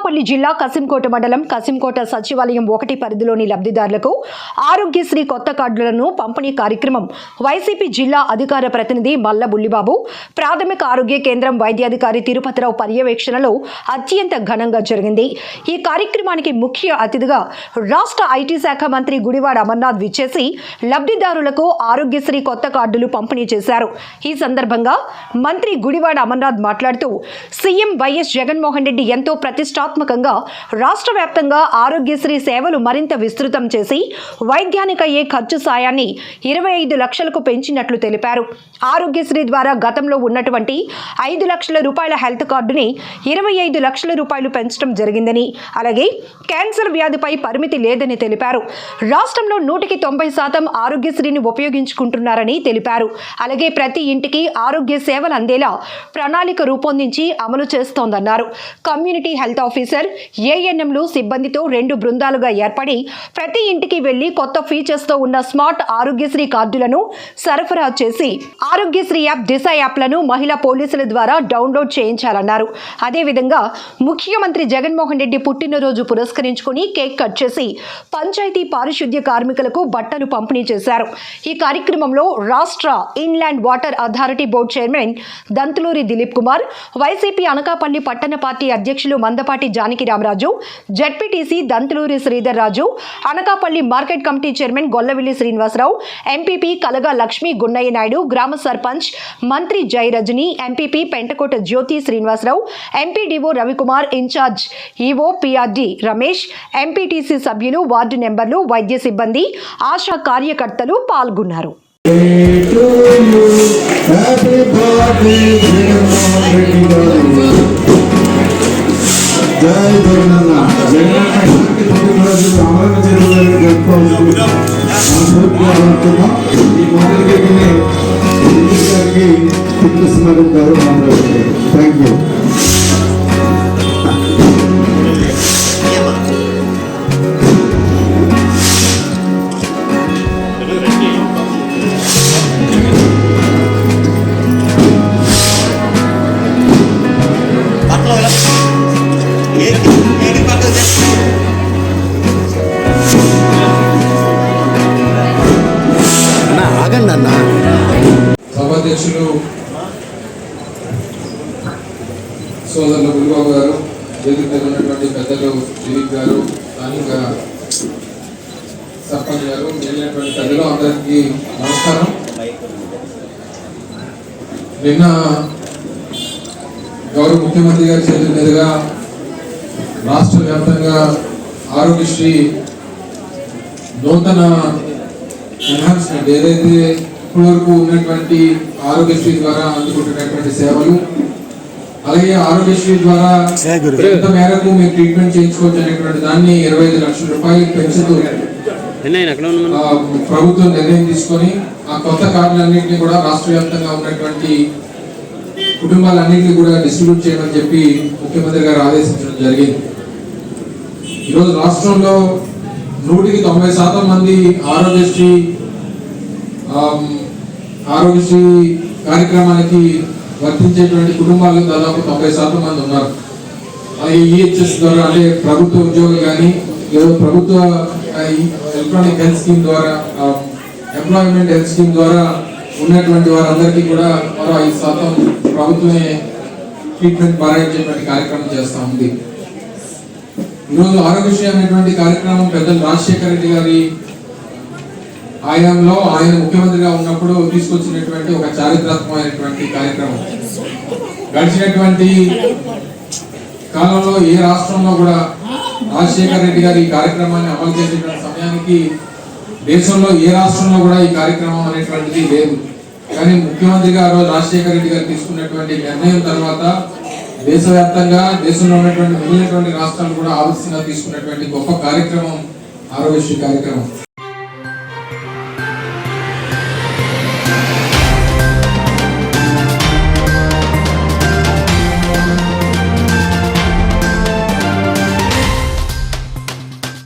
అనకాపల్లి జిల్లా కసింకోట మండలం కసింకోట సచివాలయం ఒకటి పరిధిలోని లబ్ధిదారులకు ఆరోగ్యశ్రీ కొత్త కార్డులను పంపిణీ కార్యక్రమం వైసీపీ జిల్లా అధికార ప్రతినిధి మల్ల బుల్లిబాబు ప్రాథమిక ఆరోగ్య కేంద్రం వైద్యాధికారి తిరుపతిరావు పర్యవేక్షణలో అత్యంత ఘనంగా జరిగింది. ఈ కార్యక్రమానికి ముఖ్య అతిథిగా రాష్ట్ర ఐటీ శాఖ మంత్రి గుడివాడ అమర్నాథ్ విచ్చేసి లబ్ధిదారులకు ఆరోగ్యశ్రీ కొత్త కార్డులు పంపిణీ చేశారు. ఈ సందర్భంగా మంత్రి గుడివాడ అమర్నాథ్ మాట్లాడుతూ సీఎం వైఎస్ జగన్మోహన్ రెడ్డి ఎంతో వ్యూహాత్మకంగా రాష్ట్ర వ్యాప్తంగా ఆరోగ్యశ్రీ సేవలు మరింత విస్తృతం చేసి వైద్యానికయ్యే ఖర్చు సాయాన్ని ఇరవై ఐదు లక్షలకు పెంచినట్లు తెలిపారు. ఆరోగ్యశ్రీ ద్వారా గతంలో ఉన్నటువంటి ఐదు లక్షల రూపాయల హెల్త్ కార్డుని ఇరవై ఐదు లక్షల రూపాయలు పెంచడం జరిగిందని అలాగే క్యాన్సర్ వ్యాధిపై పరిమితి లేదని తెలిపారు. రాష్ట్రంలో నూటికి తొంభై శాతం ఆరోగ్యశ్రీని ఉపయోగించుకుంటున్నారని తెలిపారు. అలాగే ప్రతి ఇంటికి ఆరోగ్య సేవలు అందేలా ప్రణాళిక రూపొందించి అమలు చేస్తోందన్నారు. కమ్యూనిటీ హెల్త్ ఆఫీసర్ ఏఎన్ఎంలు సిబ్బందితో రెండు బృందాలుగా ఏర్పడి ప్రతి ఇంటికి వెళ్ళి కొత్త ఫీచర్స్తో ఉన్న స్మార్ట్ ఆరోగ్యశ్రీ కార్డులను సరఫరా చేసి ఆరోగ్యశ్రీ యాప్ దిశ యాప్లను మహిళా పోలీసుల ద్వారా డౌన్లోడ్ చేయించాలన్నారు. అదేవిధంగా ముఖ్యమంత్రి జగన్మోహన్ రెడ్డి పుట్టినరోజు పురస్కరించుకుని కేక్ కట్ చేసి పంచాయతీ పారిశుద్ధ్య కార్మికులకు బట్టలు పంపిణీ చేశారు. ఈ కార్యక్రమంలో రాష్ట్ర inland water authority board chairman Dantuluri Dilip Kumar YCP Anakapalli పట్టణ పార్టీ అధ్యక్షులు Mandapati Janaki Ramaraju ZPTC Dantuluri Sridhar Raju Anakapalli market committee chairman Gollavilli Srinivasarao MPP Kalaga Lakshmi Gunnaiah Naidu గ్రామ సర్పంచ్ మంత్రి Jai Rajani MPP Pentakota Jyothi Srinivasarao MPDO Ravikumar in charge EO PRD Ramesh MPTC సభ్యులు ward నెంబర్లు వైద్య సిబ్బంది ఆశా కార్యకర్తలు పాల్గొన్నారు. Day ఆగండి అన్న సభాధ్యక్షులు సోదరులు గురుబాబు గారు వేదిక ఉన్నటువంటి పెద్దలు దిలీప్ గారు స్థానిక సర్పంచ్ గారు వెళ్ళినటువంటి పెద్దలు అందరికీ నమస్కారం. నిన్న గౌరవ ముఖ్యమంత్రి గారి చేతుల మీదుగా రాష్ట్ర వ్యాప్తంగా ఆరోగ్యశ్రీ నూతన ఎన్హాన్స్మెంట్ ఏదైతే ఇప్పటివరకు ఉన్నటువంటి ఆరోగ్యశ్రీ ద్వారా అందుకుంటున్నటువంటి సేవలు అలాగే ఆరోగ్యశ్రీ ద్వారా ఎంత మేరకు మీరు ట్రీట్మెంట్ చేయించుకోవచ్చు అనేటువంటి దాన్ని ఇరవై ఐదు లక్షల రూపాయలు పెంచుతూ ఆ, ప్రభుత్వం నిర్ణయం తీసుకొని ఆ కొత్త కార్డులన్నింటినీ కూడా రాష్ట్ర వ్యాప్తంగా ఉన్నటువంటి కుటుంబాలన్నింటినీ కూడా డిస్ట్రిబ్యూట్ చేయమని చెప్పి ముఖ్యమంత్రి గారు ఆదేశించడం జరిగింది. ఈరోజు రాష్ట్రంలో నూటికి తొంభై శాతం మంది ఆరోగ్యశ్రీ ఆరోగ్యశ్రీ కార్యక్రమానికి వర్తించేటువంటి కుటుంబాలు దాదాపు తొంభై శాతం మంది ఉన్నారు. ఈహెచ్ఎస్ ద్వారా అంటే ప్రభుత్వ ఉద్యోగులు కానీ లేదా ప్రభుత్వ ఎలక్ట్రానిక్ హెల్త్ స్కీమ్ ద్వారా ఎంప్లాయ్మెంట్ హెల్త్ స్కీమ్ ద్వారా ఉన్నటువంటి వారందరికీ కూడా మరో ఐదు శాతం ప్రభుత్వమే ట్రీట్మెంట్ పారాయించేటువంటి కార్యక్రమం చేస్తూ ఉంది. ఈరోజు ఆరోగ్యశ్రీ అనేటువంటి కార్యక్రమం పెద్దలు రాజశేఖర రెడ్డి గారి ఆయనంలో ఆయన ముఖ్యమంత్రిగా ఉన్నప్పుడు తీసుకొచ్చినటువంటి ఒక చారిత్రాత్మకమైనటువంటి కార్యక్రమం. గడిచినటువంటి కాలంలో ఏ రాష్ట్రంలో కూడా రాజశేఖర రెడ్డి గారు ఈ కార్యక్రమాన్ని అమలు చేసేటువంటి సమయానికి దేశంలో ఏ రాష్ట్రంలో కూడా ఈ కార్యక్రమం అనేటువంటిది లేదు. కానీ ముఖ్యమంత్రి గారు రాజశేఖర రెడ్డి గారు తీసుకున్నటువంటి నిర్ణయం తర్వాత దేశవ్యాప్తంగా దేశంలో ఉన్నటువంటి మిగిలినటువంటి రాష్ట్రాలు కూడా ఆలస్యంగా తీసుకున్నటువంటి గొప్ప కార్యక్రమం ఆరోగ్యశ్రీ కార్యక్రమం.